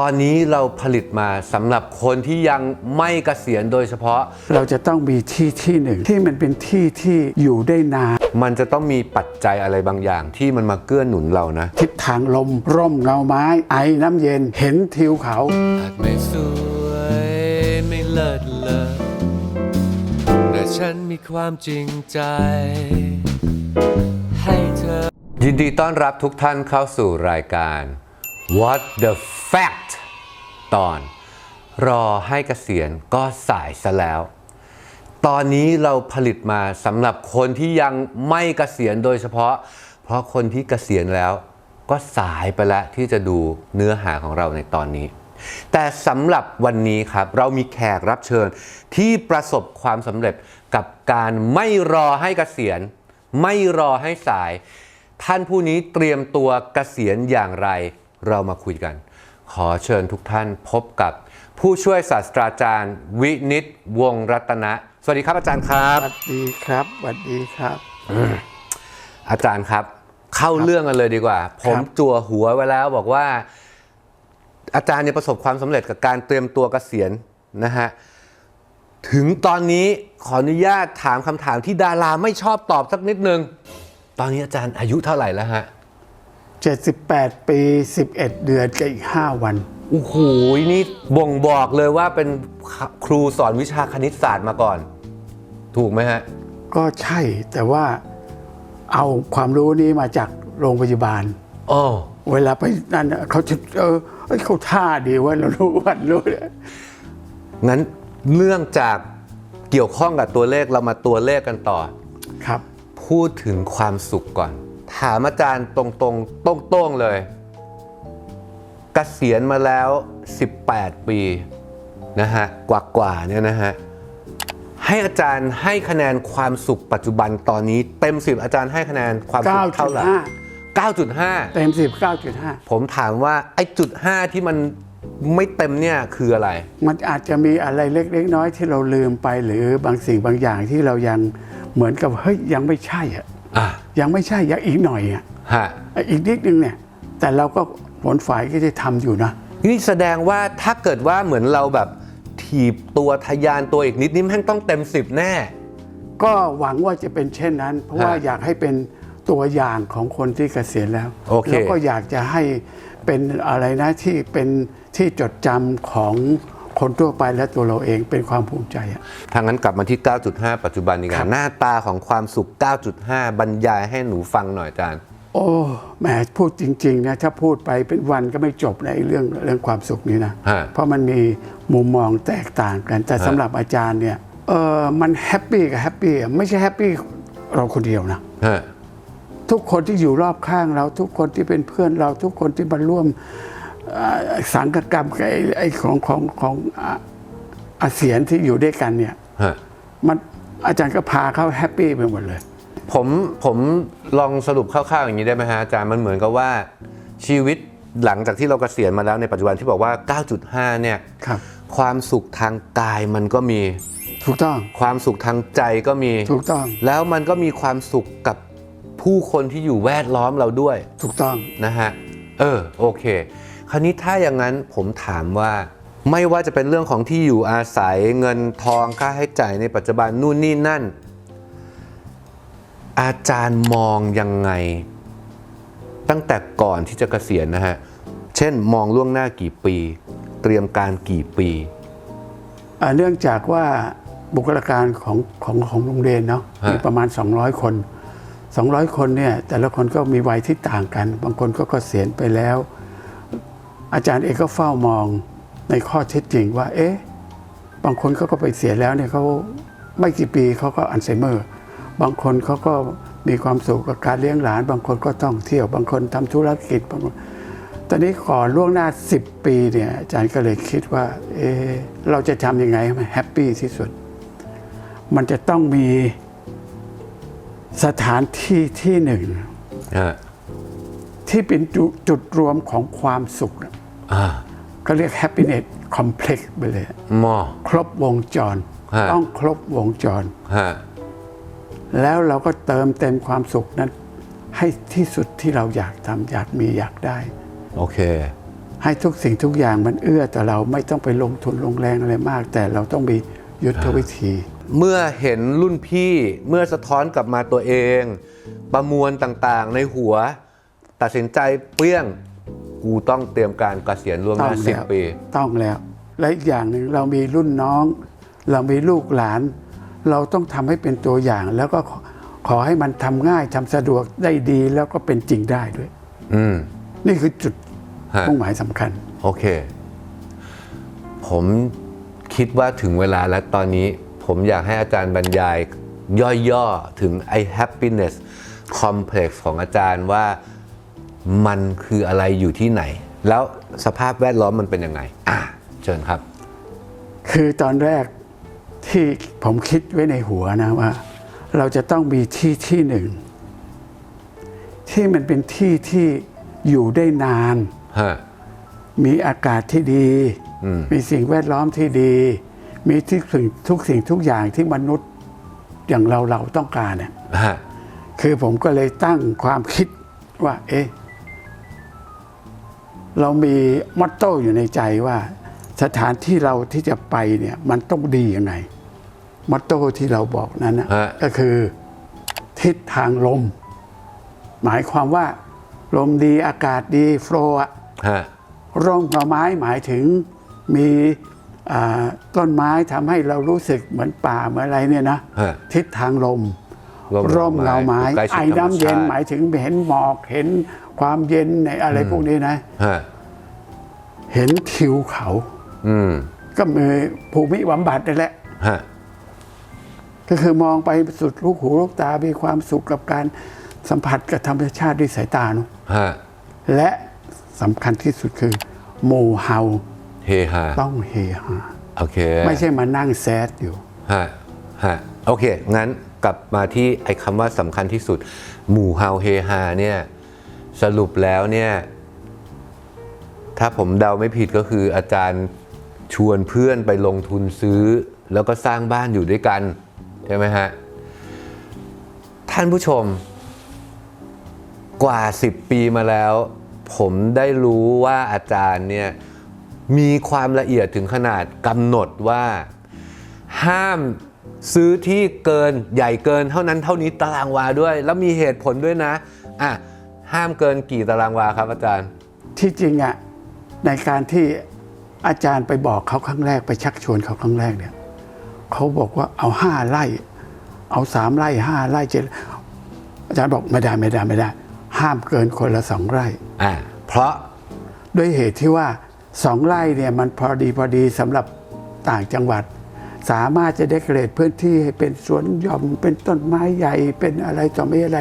ตอนนี้เราผลิตมาสำหรับคนที่ยังไม่เกษียณโดยเฉพาะ เราจะต้องมีที่ที่หนึ่งที่มันเป็นที่ที่อยู่ได้นาน มันจะต้องมีปัจจัยอะไรบางอย่าง ที่มันมาเกื้อหนุนเรานะ ทิศทางลม ร่มเงาไม้ ไอน้ำเย็นเห็นทิวเขาอาจไม่สวยไม่เลิศเลอแต่ฉันมีความจริงใจ ให้เธอ ยินดีต้อนรับทุกท่านเข้าสู่รายการ What the Fact ตอน รอให้เกษียณก็สายซะแล้ว ตอนนี้เราผลิตมาสำหรับคนที่ยังไม่เกษียณโดยเฉพาะ เพราะคนที่เกษียณแล้ว ก็สายไปแล้วที่จะดูเนื้อหาของเราในตอนนี้ แต่สำหรับวันนี้ครับเรามีแขกรับเชิญที่ประสบความสำเร็จกับการไม่รอให้เกษียณ ไม่รอให้สาย ท่านผู้นี้เตรียมตัวเกษียณอย่างไร เรามาคุยกัน ขอเชิญทุกท่านพบกับผู้ช่วยศาสตราจารย์ วินิตวงศ์รัตนะ สวัสดีครับอาจารย์ครับ สวัสดีครับสวัสดีครับ อาจารย์ครับ เข้าเรื่องกันเลยดีกว่า ผมจั่วหัวไว้แล้วบอกว่า อาจารย์เนี่ยประสบความสำเร็จกับการเตรียมตัวเกษียณนะฮะถึงตอนนี้ขออนุญาตถามคำถามที่ดาราไม่ชอบตอบสักนิดนึง ตอนนี้อาจารย์อายุเท่าไหร่แล้วฮะ 78 ปี 11 เดือนกับอีก 5 วัน โอ้โหนี่บ่งบอกเลยว่าเป็นครูสอนวิชาคณิตศาสตร์มาก่อน ถูกไหมฮะ ก็ใช่แต่ว่าเอาความรู้นี้มาจากโรงพยาบาลอ๋อเวลาไปนั่นน่ะเขาจะเออเอ้ยเขาท่าดีว่าเรารู้วันรู้เนี่ยงั้นเนื่องจากเกี่ยวข้องกับตัวเลขเรามาตัวเลขกันต่อ ครับ พูดถึงความสุขก่อน ถามอาจารย์ตรงๆตรงๆเลยเกษียณมาแล้ว 18 ปีนะฮะกว่าๆเนี่ยนะฮะให้อาจารย์ให้คะแนนความสุขปัจจุบันตอนนี้เต็ม10อาจารย์ให้คะแนนความสุขเท่าไหร่9.5 เต็ม10 9.5 ผมถามว่าไอ้จุด5ที่มันไม่เต็มเนี่ยคืออะไร มันอาจจะมีอะไรเล็กๆน้อยๆที่เราลืมไปหรือบางสิ่งบางอย่างที่เรายังเหมือนกับเฮ้ยยังไม่ใช่อะอะ ยังไม่ใช่ยังอีกหน่อยอะฮะอีกนิดนึงเนี่ย แต่เราก็ผลฝ่ายก็จะทำอยู่นะนี่แสดงว่าถ้าเกิดว่าเหมือนเราแบบถีบตัวทะยานตัวอีกนิดนี่แม่งต้องเต็มสิบแน่ ก็หวังว่าจะเป็นเช่นนั้น เพราะว่าฮะอยากให้เป็นตัวอย่างของคนที่เกษียณแล้วโอเคแล้วก็อยากจะให้เป็นอะไรนะที่เป็นที่จดจำของ คนทั่วไปและตัวเราเองเป็นความภูมิใจอะ ทางนั้นกลับมาที่ 9.5 ปัจจุบันดีกครัว่าบหน้าตาของความสุข 9.5 บรรยายให้หนูฟังหน่อยอาจารย์ โอ้แหมพูดจริง ๆ นะ ถ้าพูดไปเป็นวันก็ไม่จบในเรื่องเรื่องความสุขนี้นะ ฮะเพราะมันมีมุมมองแตกต่างกัน แต่สำหรับอาจารย์เนี่ยเออมันแฮปปี้กับแฮปปี้อะไม่ใช่แฮปปี้เราคนเดียวนะ ฮะ ทุกคนที่อยู่รอบข้างเรา ทุกคนที่เป็นเพื่อนเราทุกคนที่มาร่วมเอ่อ สังกกรรมกับไอ้ไอ้ของของของอะอาเสียนที่อยู่ด้วยกันเนี่ยฮะมันอาจารย์ก็พาเขาแฮปปี้ไปหมดเลย ผมผมลองสรุปคร่าวๆอย่างนี้ได้ไหมฮะอาจารย์มันเหมือนกับว่าชีวิตหลังจากที่เราเกษียณมาแล้วในปัจจุบันที่บอกว่า 9.5 เนี่ยครับความสุขทางกายมันก็มีถูกต้อง ความสุขทางใจก็มีถูกต้อง แล้วมันก็มีความสุขกับผู้คนที่อยู่แวดล้อมเราด้วย ถูกต้องนะฮะเออโอเค คราวนี้ถ้าอย่างนั้นผมถามว่า ไม่ว่าจะเป็นเรื่องของที่อยู่อาศัยเงินทองค่าให้จ่ายในปัจจุบันนู่นนี่นั่น อาจารย์มองยังไง ตั้งแต่ก่อนที่จะเกษียณนะฮะ เช่นมองล่วงหน้ากี่ปี เตรียมการกี่ปีอ่าเนื่องจากว่าบุคลากรของของของโรงเรียนเนาะฮะมีประมาณ 200 คน 200 คนเนี่ยแต่ละคนก็มีวัยที่ต่างกัน บางคนก็เกษียณไปแล้ว อาจารย์เองก็เฝ้ามองในข้อเท็จจริงว่า เอ๊ะ บางคนเขาก็ไปเสียแล้วเนี่ยเขาไม่กี่ปีเขาก็อัลไซเมอร์ บางคนเขาก็มีความสุขกับการเลี้ยงหลาน บางคนก็ท่องเที่ยว บางคนทำธุรกิจบางคนตอนนี้ก่อนล่วงหน้า 10 ปีเนี่ยอาจารย์ก็เลยคิดว่า เอะเราจะทำยังไงให้มันแฮปปี้ที่สุด มันจะต้องมีสถานที่ที่หนึ่งฮะที่เป็นจุจุดรวมของความสุขน่ะอ่า ก็เรียก happiness complex ไปเลยหมอครบวงจรฮะต้องครบวงจรฮะแล้วเราก็เติมเต็มความสุขนั้น ให้ที่สุดที่เราอยากทำอยากมีอยากได้ โอเค ให้ทุกสิ่งทุกอย่างมันเอื้อแต่เราไม่ต้องไปลงทุนลงแรงอะไรมาก แต่เราต้องมียุทธวิธี เมื่อเห็นรุ่นพี่เมื่อสะท้อนกลับมาตัวเอง ประมวลต่างๆในหัว ตัดสินใจเปรี้ยง กูต้องเตรียมการเกษียณล่วงหต้อน้างสิบแล้วปี ต้องแล้ว และอีกอย่างหนึ่งเรามีรุ่นน้อง เรามีลูกหลาน เราต้องทำให้เป็นตัวอย่าง แล้วก็ขอขอให้มันทำง่ายทำสะดวกได้ดีแล้วก็เป็นจริงได้ด้วย อืมนี่คือจุดฮะมุ่งหมายสำคัญ โอเค ผมคิดว่าถึงเวลาแล้วตอนนี้ ผมอยากให้อาจารย์บรรยาย ย่อๆถึงไอ้ happiness complex ของอาจารย์ว่า มันคืออะไรอยู่ที่ไหน แล้วสภาพแวดล้อมมันเป็นยังไง อะเชิญครับ คือตอนแรกที่ผมคิดไว้ในหัวนะว่า เราจะต้องมีที่ที่หนึ่ง ที่มันเป็นที่ที่อยู่ได้นาน ฮะ มีอากาศที่ดีมีสิ่งแวดล้อมที่ดี มีทุกสิ่งทุกสิ่งทุกอย่างที่มนุษย์อย่างเราเราต้องการเนี่ย ฮะ คือผมก็เลยตั้งความคิดว่า เอ๊ะ เรามีมอตโต้อยู่ในใจว่า สถานที่เราที่จะไปเนี่ยมันต้องดียังไงมอตโต้ที่เราบอกนั้นนะฮะ ก็คือ ทิศทางลม หมายความว่า ลมดีอากาศดีโฟลว์อะ ฮะ ร่มเงาไม้หมายถึงมีอ่าต้นไม้ทำให้เรารู้สึกเหมือนป่าเหมือนอะไรเนี่ยนะฮะทิศทางลม ร่มร่มเงาไม้ใกล้ชิดไอ้ธรรมน้ำเย็นชาติ หมายถึงเห็นหมอกเห็น ความเย็นในอะไรพวกนี้นะฮะเห็นทิวเขาอืมก็มีภูมิบำบัดนั่นแหละฮะก็คือมองไปสุดลูกหูลูกตา มีความสุขกับการสัมผัสกับธรรมชาติด้วยสายตาเนอะฮะและสำคัญที่สุดคือหมู่เฮาเฮฮาต้องเฮฮาโอเค ไม่ใช่มานั่งแซดอยู่ฮะฮะโอเค งั้นกลับมาที่ไอ้คำว่าสำคัญที่สุด หมู่เฮาเฮฮาเนี่ย สรุปแล้วเนี่ย ถ้าผมเดาไม่ผิดก็คืออาจารย์ชวนเพื่อนไปลงทุนซื้อ แล้วก็สร้างบ้านอยู่ด้วยกัน ใช่ไหมฮะ ท่านผู้ชม กว่า 10 ปีมาแล้ว ผมได้รู้ว่าอาจารย์เนี่ย มีความละเอียดถึงขนาดกำหนดว่า ห้ามซื้อที่เกินใหญ่เกินเท่านั้นเท่านี้ตารางวาด้วย แล้วมีเหตุผลด้วยนะ อะ ห้ามเกินกี่ตารางวาครับอาจารย์ ที่จริงอะในการที่อาจารย์ไปบอกเขาครั้งแรกไปชักชวนเขาครั้งแรกเนี่ยเขาบอกว่าเอาห้าไร่ เอาสามไร่ห้าไร่เจ็ดอาจารย์บอกไม่ได้ไม่ได้ไม่ได้ ห้ามเกินคนละสองไร่ อะเพราะด้วยเหตุที่ว่าสองไร่เนี่ยมันพอดีพอดีสำหรับต่างจังหวัด สามารถจะเดคอเรทพื้นที่ให้เป็นสวนหย่อมเป็นต้นไม้ใหญ่เป็นอะไรต่อไม่อะไร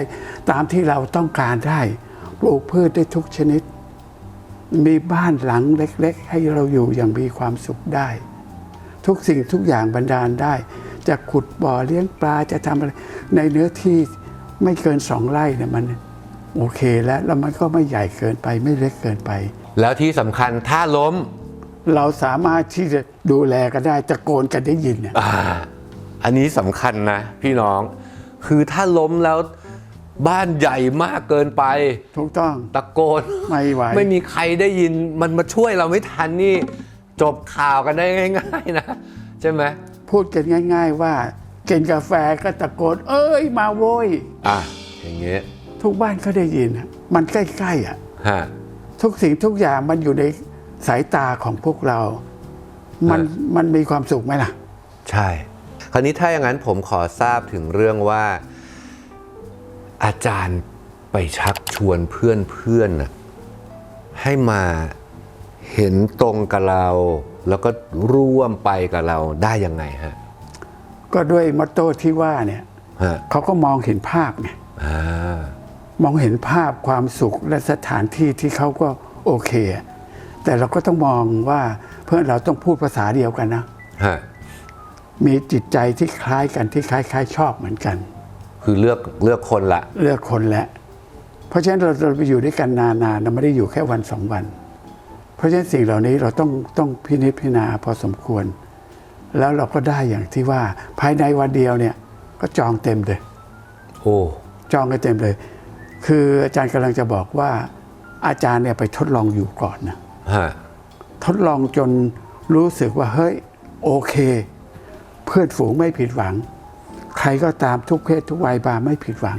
ตามที่เราต้องการได้ปลูกพืชได้ทุกชนิด มีบ้านหลังเล็ก ๆ ให้เราอยู่อย่างมีความสุขได้ ทุกสิ่งทุกอย่างบรรดาลได้ จะขุดบ่อเลี้ยงปลาจะทำอะไรในเนื้อที่ไม่เกินสองไร่เนี่ยมันโอเคแล้วแล้วมันก็ไม่ใหญ่เกินไปไม่เล็กเกินไป แล้วที่สำคัญถ้าล้ม เราสามารถที่จะ ดูแลกันได้ตะโกนกันได้ยินเนี่ยอ่าอันนี้สำคัญนะพี่น้อง คือถ้าล้มแล้วบ้านใหญ่มากเกินไป ถูกต้องตะโกน ไม่ไหวไม่มีใครได้ยินมันมาช่วยเราไม่ทันนี่จบข่าวกันได้ง่าย ๆ นะ ใช่ไหมพูดกันง่าย ๆ ว่ากินกาแฟก็ตะโกน เอ้ยมาโว้ยอะอย่างเงี้ยทุกบ้านก็ได้ยินอะมันใกล้ๆอะ ฮะ ทุกสิ่งทุกอย่างมันอยู่ในสายตาของพวกเรา มันฮะมันมีความสุขไหมล่ะ ใช่ คราวนี้ถ้าอย่างนั้นผมขอทราบถึงเรื่องว่า อาจารย์ไปชักชวนเพื่อนเพื่อนน่ะให้มาเห็นตรงกับเรา แล้วก็ร่วมไปกับเราได้ยังไงฮะ ก็ด้วยมอตโต้ที่ว่าเนี่ยฮะเขาก็มองเห็นภาพไงอ่า มองเห็นภาพความสุขและสถานที่ที่เขาก็โอเคอะแต่เราก็ต้องมองว่า เพื่อนเราต้องพูดภาษาเดียวกันนะ ฮะมีจิตใจที่คล้ายกันที่คล้ายๆชอบเหมือนกัน คือเลือกเลือกคนละ เลือกคนแล้วเพราะฉะนั้นเราเราไปอยู่ด้วยกันนานๆเราไม่ได้อยู่แค่วันสองวัน เพราะฉะนั้นสิ่งเหล่านี้เราต้องต้องพินิจพิจารณาพอสมควร แล้วเราก็ได้อย่างที่ว่าภายในวันเดียวเนี่ยก็จองเต็มเลย โอ้ จองกันเต็มเลย คืออาจารย์กำลังจะบอกว่าอาจารย์เนี่ยไปทดลองอยู่ก่อนนะ ฮะ ทดลองจนรู้สึกว่าเฮ้ยโอเค เพื่อนฝูงไม่ผิดหวัง ใครก็ตามทุกเพศทุกวัยบาไม่ผิดหวัง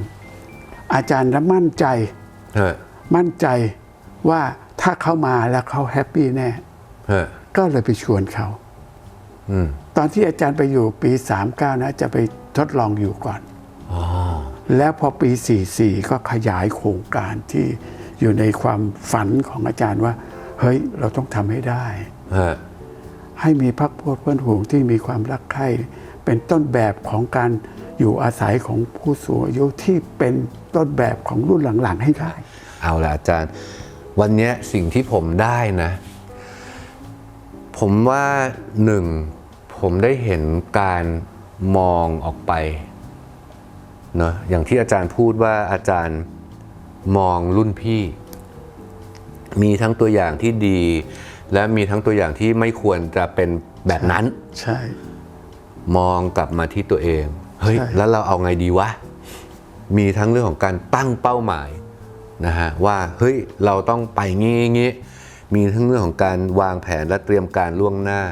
อาจารย์นั้นมั่นใจฮะมั่นใจว่าถ้าเข้ามาแล้วเขาแฮปปี้แน่ฮะก็เลยไปชวนเขาอืมตอนที่อาจารย์ไปอยู่ปี 39 นะ จะไปทดลองอยู่ก่อนอ๋อแล้วพอปี 44 ก็ขยายโครงการที่อยู่ในความฝันของอาจารย์ว่า เฮ้ยเราต้องทำให้ได้ฮะให้มีพักพวกเพื่อนฝูงที่มีความรักใคร่เป็นต้นแบบของการอยู่อาศัยของผู้สูงอายุที่เป็นต้นแบบของรุ่นหลังๆให้ได้ เอาละอาจารย์ วันเนี้ยสิ่งที่ผมได้นะ ผมว่าหนึ่งผมได้เห็นการมองออกไปเนอะอย่างที่อาจารย์พูดว่าอาจารย์มองรุ่นพี่ มีทั้งตัวอย่างที่ดี และมีทั้งตัวอย่างที่ไม่ควรจะเป็นแบบนั้น ใช่ มองกลับมาที่ตัวเอง เฮ้ยใช่แล้วเราเอาไงดีวะ มีทั้งเรื่องของการตั้งเป้าหมายนะฮะว่าเฮ้ยเราต้องไปงี้งี้มีทั้งเรื่องของการวางแผนและเตรียมการล่วงหน้า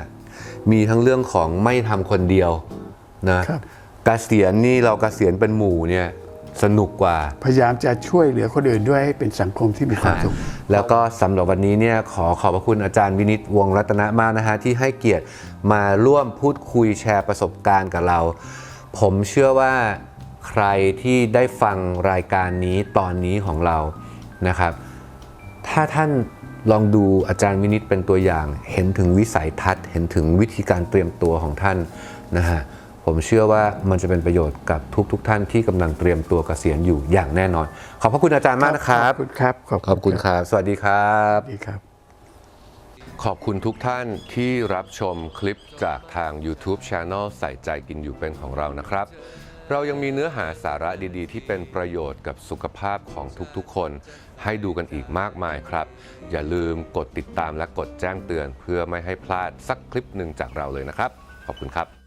มีทั้งเรื่องของไม่ทำคนเดียวนะครับเกษียณนี่เราเกษียณเป็นหมู่เนี่ยสนุกกว่า พยายามจะช่วยเหลือคนอื่นด้วยให้เป็นสังคมที่มีความสุข แล้วก็สำหรับวันนี้เนี่ยขอขอบพระคุณอาจารย์วินิตวงรัตนะมากนะฮะที่ให้เกียรติมาร่วมพูดคุยแชร์ประสบการณ์กับเรา ผมเชื่อว่าใครที่ได้ฟังรายการนี้ตอนนี้ของเรานะครับ ถ้าท่านลองดูอาจารย์วินิตเป็นตัวอย่าง เห็นถึงวิสัยทัศน์ เห็นถึงวิธีการเตรียมตัวของท่านนะฮะ ผมเชื่อว่ามันจะเป็นประโยชน์กับทุกๆทท่านที่กำลังเตรียมตัวเกษียณอยู่อย่างแน่นอน ขอบพระคุณอาจารย์มากนะครับ ขอบคุณครับขอบคุณครับ สวัสดีครับสวัสดีครับ ขอบคุณทุกท่านที่รับชมคลิปจากทาง YouTube Channel ใส่ใจกินอยู่เป็นของเรานะครับ เรายังมีเนื้อหาสาระดีๆ ที่เป็นประโยชน์กับสุขภาพของทุกๆ คน ให้ดูกันอีกมากมายครับ อย่าลืมกดติดตามและกดแจ้งเตือน เพื่อไม่ให้พลาดสักคลิปหนึ่งจากเราเลยนะครับ ขอบคุณครับ